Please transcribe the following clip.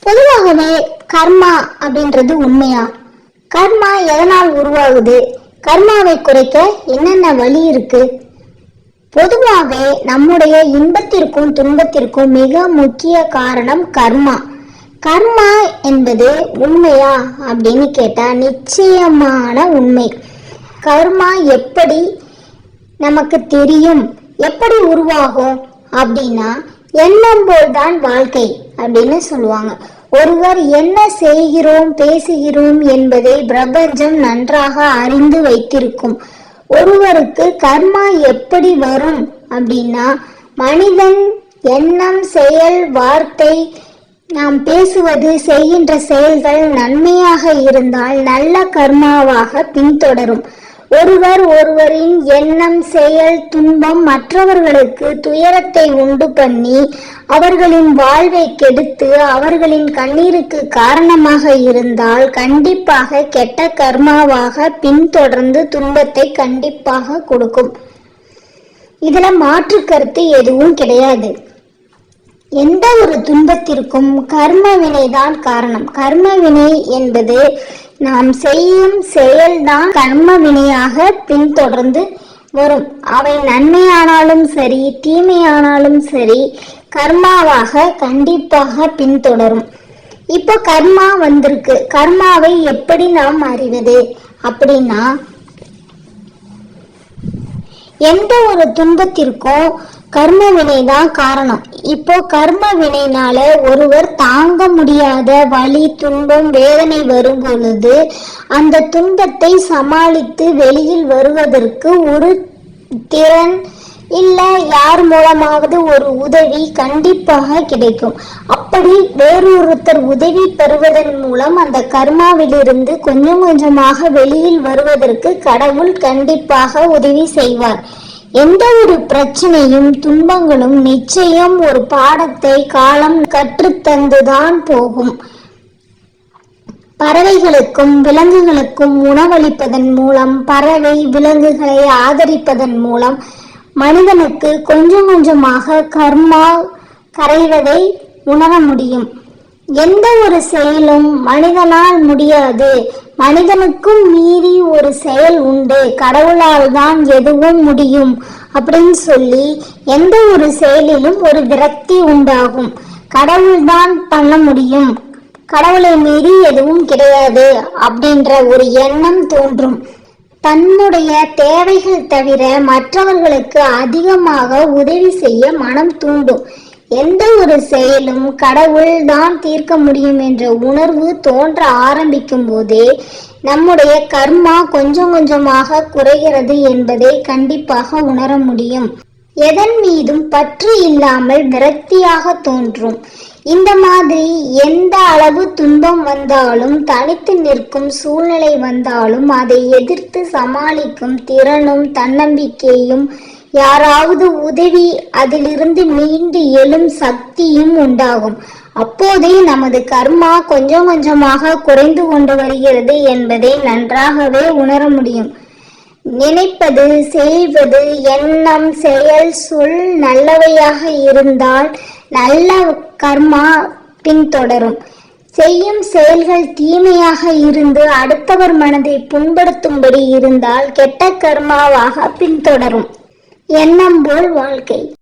பொதுவாகவே கர்மா அப்படின்றது உண்மையா? கர்மா எதனால் உருவாகுது? கர்மாவை குறைக்க என்னென்ன வழி இருக்கு? பொதுவாகவே நம்முடைய இன்பத்திற்கும் துன்பத்திற்கும் மிக முக்கிய காரணம் கர்மா. கர்மா என்பது உண்மையா அப்படின்னு கேட்டால் நிச்சயமான உண்மை. கர்மா எப்படி நமக்கு தெரியும்? எப்படி உருவாகும்? அப்படின்னா எண்ணம் போல்தான் வாழ்க்கை. அப்படின்னு சொல்லுவாங்க. ஒருவர் என்ன செய்கிறோம் பேசுகிறோம் என்பதை பிரபஞ்சம் நன்றாக அறிந்து வைத்திருக்கும். ஒருவருக்கு கர்மா எப்படி வரும் அப்படின்னா மனிதன் எண்ணம் செயல் வார்த்தை நாம் பேசுவது செய்கின்ற செயல்கள் நன்மையாக இருந்தால் நல்ல கர்மாவாக பின்தொடரும். ஒருவர் ஒருவரின் எண்ணம் செயல் துன்பம் மற்றவர்களுக்கு துயரத்தை உண்டு பண்ணி அவர்களின் வாழ்வை கெடுத்து அவர்களின் கண்ணீருக்கு காரணமாக இருந்தால் கண்டிப்பாக கெட்ட கர்மாவாக பின்தொடர்ந்து துன்பத்தை கண்டிப்பாக கொடுக்கும். இதுல மாற்று கருத்து எதுவும் கிடையாது. எந்த ஒரு துன்பத்திற்கும் கர்ம வினைதான் காரணம். கர்ம வினை என்பது நாம் செய்யும் செயல்தான் கர்ம வினையாக பின்தொடர்ந்து வரும். அவை நன்மையானாலும் சரி தீமையானாலும் சரி கர்மாவாக கண்டிப்பாக பின்தொடரும். இப்போ கர்மா வந்திருக்கு. கர்மாவை எப்படி நாம் அறிவது அப்படின்னா எந்த ஒரு துன்பத்திற்கும் கர்ம வினை தான் காரணம். இப்போ கர்ம வினைனால ஒருவர் தாங்க முடியாத வலி துன்பம் வேதனை வரும் பொழுது அந்த துன்பத்தை சமாளித்து வெளியில் வருவதற்கு ஒரு திறன் இல்ல யார் மூலமாவது ஒரு உதவி கண்டிப்பாக கிடைக்கும். அப்படி வேறொருத்தர் உதவி பெறுவதன் மூலம் அந்த கர்மாவிலிருந்து கொஞ்சம் கொஞ்சமாக வெளியில் வருவதற்கு கடவுள் கண்டிப்பாக உதவி செய்வார். எந்த ஒரு பிரச்சனையும் துன்பங்களும் நிச்சயம் ஒரு பாடத்தை காலம் கற்றுத்தந்துதான் போகும். பறவைகளுக்கும் விலங்குகளுக்கும் உணவளிப்பதன் மூலம் பறவை விலங்குகளை ஆதரிப்பதன் மூலம் மனிதனுக்கு கொஞ்சம் கொஞ்சமாக கர்மா கரைவதை உணர முடியும். எந்த ஒரு செயலும் மனிதனால் முடியாது. மனிதனுக்கும் மீறி ஒரு செயல் உண்டு. கடவுளால் தான் எதுவும் முடியும். அப்படின்னு சொல்லி எந்த ஒரு செயலிலும் ஒரு விரக்தி உண்டாகும். கடவுள்தான் பண்ண முடியும். கடவுளை மீறி எதுவும் கிடையாது அப்படின்ற ஒரு எண்ணம் தோன்றும். தன்னுடைய தேவைகள் தவிர மற்றவர்களுக்கு அதிகமாக உதவி செய்ய மனம் தூண்டும். எந்த ஒரு செயலும் கடவுள் தான் தீர்க்க முடியும் என்ற உணர்வு தோன்ற ஆரம்பிக்கும் போதே நம்முடைய கர்மா கொஞ்சம் கொஞ்சமாக குறைகிறது என்பதை கண்டிப்பாக உணர முடியும். எதன் மீதும் பற்று இல்லாமல் விரக்தியாக தோன்றும். இந்த மாதிரி எந்த அளவு துன்பம் வந்தாலும் தனித்து நிற்கும் சூழ்நிலை வந்தாலும் அதை எதிர்த்து சமாளிக்கும் திறனும் தன்னம்பிக்கையும் யாராவது உதவி அதிலிருந்து மீண்டு எழும் சக்தியும் உண்டாகும். அப்போதே நமது கர்மா கொஞ்சம் கொஞ்சமாக குறைந்து கொண்டு வருகிறது என்பதை நன்றாகவே உணர முடியும். நினைப்பது செய்வது எண்ணம் செயல் சொல் நல்லவையாக இருந்தால் நல்ல கர்மா பின்தொடரும். செய்யும் செயல்கள் தீமையாக இருந்து அடுத்தவர் மனதை புண்படுத்தும்படி இருந்தால் கெட்ட கர்மாவாக பின்தொடரும். எண்ணம் போல் வாழ்க்கை.